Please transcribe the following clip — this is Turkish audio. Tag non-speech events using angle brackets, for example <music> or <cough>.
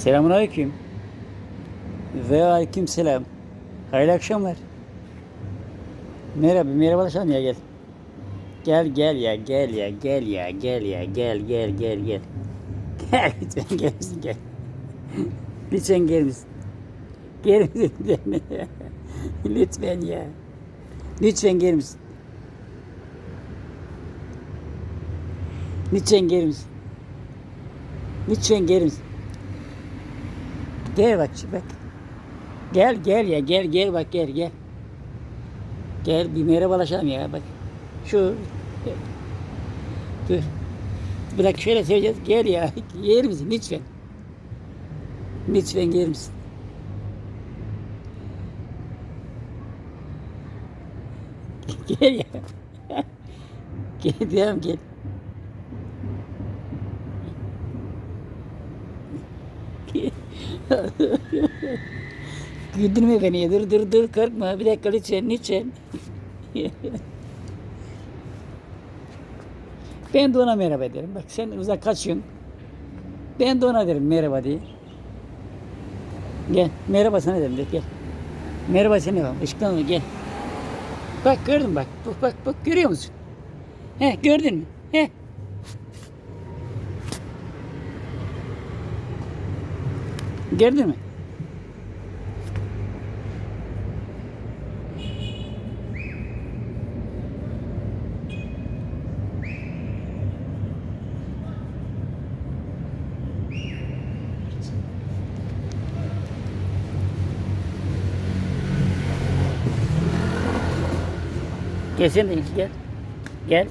Selamun aleyküm. Ve aleyküm selam. Hayırlı akşamlar. Merhaba, merhabalaşalım ya gel. Gel gel ya gel ya gel ya gel ya gel gel gel gel. <laughs> Gel lütfen gel misin gel. <laughs> lütfen gel misin? Gel misin lütfen. <laughs> lütfen ya. Lütfen gel misin? Lütfen gel misin? Lütfen gel misin? Gel bak bak. Gel gel ya gel gel bak gel gel. Gel bir merhabalaşalım ya bak. Şu dur. Bırak şöyle söyleyeceğiz. Gel ya. <laughs> Yer misin lütfen? Lütfen gelir misin? <laughs> gel ya. <laughs> gel devam gel. Güldürme beni. Dur dur dur korkma. Bir dakika lütfen lütfen. ben de ona merhaba derim. Bak sen uzak kaçıyorsun. Ben de ona derim merhaba diye. Gel. Merhaba sana derim. de, Gel. Merhaba sana derim. Işıktan mı? Gel. Bak gördün bak. Bak bak bak görüyor musun? He gördün mü? He. Gördün mü? Gelsene gel. Gel.